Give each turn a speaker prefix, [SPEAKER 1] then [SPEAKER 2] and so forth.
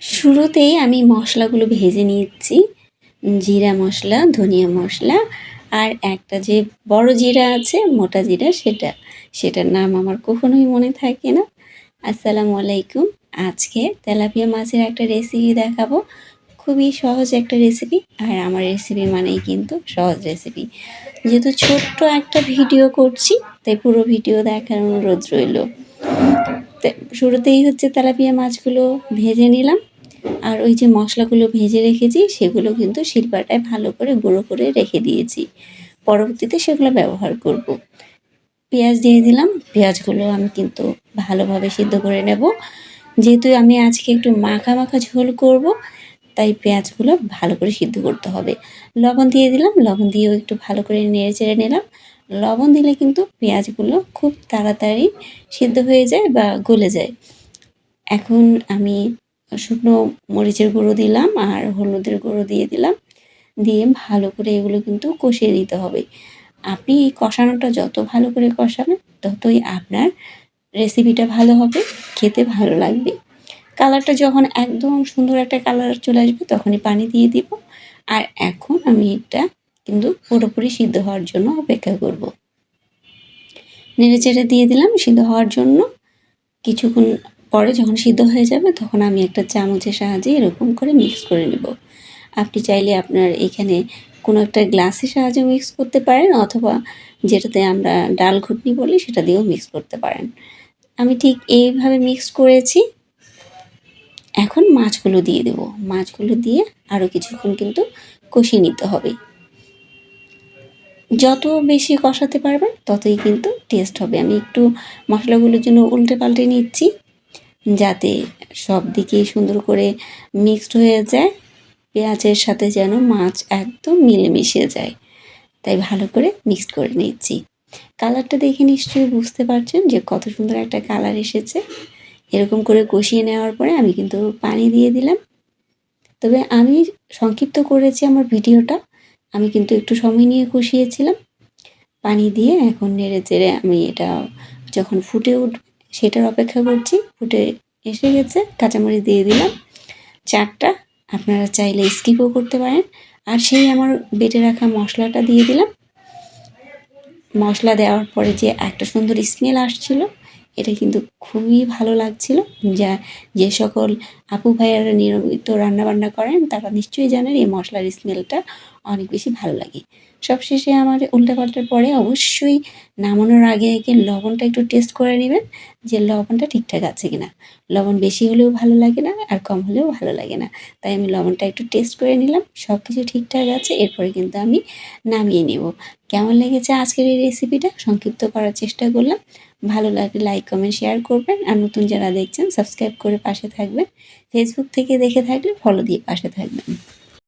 [SPEAKER 1] শুরুতেই আমি মশলাগুলো ভেজে নিচ্ছি জিরা মশলা, ধনিয়া মশলা আর একটা যে বড় জিরা আছে, মোটা জিরা সেটা। সেটার নাম আমার কখনোই মনে থাকে না। আসসালামু আলাইকুম। আজকে তেলাপিয়া মাছের একটা রেসিপি দেখাবো। খুবই সহজ একটা রেসিপি আর আমার রেসিপি মানেই কিন্তু সহজ রেসিপি যেহেতু ছোট্ট একটা ভিডিও করছি, তাই পুরো ভিডিও দেখার অনুরোধ রইল। শুরুতেই হচ্ছে তেলাপিয়া মাছগুলো ভেজে নিলাম। আর ওই যে মশলাগুলো ভেজে রেখেছি, সেগুলো কিন্তু শিল্পাটায় ভালো করে গুঁড়ো করে রেখে দিয়েছি। পরবর্তীতে সেগুলো ব্যবহার করব। পেঁয়াজ দিয়ে দিলাম। পেঁয়াজগুলো আমি কিন্তু ভালোভাবে সিদ্ধ করে নেব। যেহেতু আমি আজকে একটু মাখা মাখা ঝোল করব, তাই পেঁয়াজগুলো ভালো করে সিদ্ধ করতে হবে। লবণ দিয়ে দিলাম। লবণ দিয়েও একটু ভালো করে নেড়ে চেড়ে নিলাম। লবণ দিলে কিন্তু পেঁয়াজগুলো খুব তাড়াতাড়ি সিদ্ধ হয়ে যায় বা গলে যায়। এখন আমি শুকনো মরিচের গুঁড়ো দিলাম আর হলুদের গুঁড়ো দিয়ে দিলাম। দিয়ে ভালো করে এগুলো কিন্তু কষিয়ে নিতে হবে। আপনি এই কষানোটা যত ভালো করে কষাবেন, ততই আপনার রেসিপিটা ভালো হবে, খেতে ভালো লাগবে। কালারটা যখন একদম সুন্দর একটা কালার চলে আসবে, তখনই পানি দিয়ে দিব। আর এখন আমি এটা কিন্তু পুরোপুরি সিদ্ধ হওয়ার জন্য অপেক্ষা করব। নেড়ে চেড়ে দিয়ে দিলাম সিদ্ধ হওয়ার জন্য। কিছুক্ষণ পরে যখন সিদ্ধ হয়ে যাবে তখন আমি একটা চামচের সাহায্যে এরকম করে মিক্স করে নেব। আপনি চাইলে আপনার এখানে কোনো একটা গ্লাসের সাহায্যে মিক্স করতে পারেন অথবা যেটাতে আমরা ডাল ঘুটনি বলি সেটা দিয়েও মিক্স করতে পারেন। আমি ঠিক এইভাবে মিক্স করেছি। এখন মাছগুলো দিয়ে দেব। মাছগুলো দিয়ে আরও কিছুক্ষণ কিন্তু কষিয়ে নিতে হবে। যত বেশি কষাতে পারবেন ততই কিন্তু টেস্ট হবে। আমি একটু মশলাগুলোর জন্য উল্টে পাল্টে নিচ্ছি। যাতে সব দিকে সুন্দর করে মিক্সড হয়ে যায়। পেঁয়াজের সাথে যেন মাছ একদম মিলেমিশে যায়। তাই ভালো করে মিক্সড করে নিচ্ছি। কালারটা দেখে নিশ্চয়ই বুঝতে পারছেন যে কত সুন্দর একটা কালার এসেছে। এরকম করে কষিয়ে নেওয়ার পরে আমি কিন্তু পানি দিয়ে দিলাম। তবে আমি সংক্ষিপ্ত করেছি আমার ভিডিওটা। আমি কিন্তু একটু সময় নিয়ে কষিয়েছিলাম। পানি দিয়ে এখন নেড়ে চেড়ে আমি এটা যখন ফুটে উঠবে সেটার অপেক্ষা করছি, ফুটে এসে গেছে কাঁচামরিচ দিয়ে দিলাম। চারটা আপনারা চাইলে স্কিপও করতে পারেন। আর সেই আমার বেটে রাখা মশলাটা দিয়ে দিলাম। মশলা দেওয়ার পরে যে একটা সুন্দর স্মেল আসছিল এটা কিন্তু খুবই ভালো লাগছিল। যা, যে সকল আপু ভাইয়ারা নিয়মিত রান্নাবান্না করেন, তারা নিশ্চয়ই জানেন এই মশলার স্মেলটা অনেক বেশি ভালো লাগে। সবশেষে আমার উল্টাপাল্টার পরে অবশ্যই নামানোর আগে আগে লবণটা একটু টেস্ট করে নেবেন, যে লবণটা ঠিকঠাক আছে কিনা। লবণ বেশি হলেও ভালো লাগে না, আর কম হলেও ভালো লাগে না। তাই আমি লবণটা একটু টেস্ট করে নিলাম সব কিছু ঠিকঠাক আছে, এরপরে কিন্তু আমি নামিয়ে নেব। কেমন লেগেছে আজকের এই রেসিপিটা সংক্ষিপ্ত করার চেষ্টা করলাম। ভালো লাগলে লাইক কমেন্ট শেয়ার করবেন। আর নতুন যারা দেখছেন সাবস্ক্রাইব করে পাশে থাকবেন। ফেসবুক থেকে দেখে থাকলে ফলো দিয়ে পাশে থাকবেন।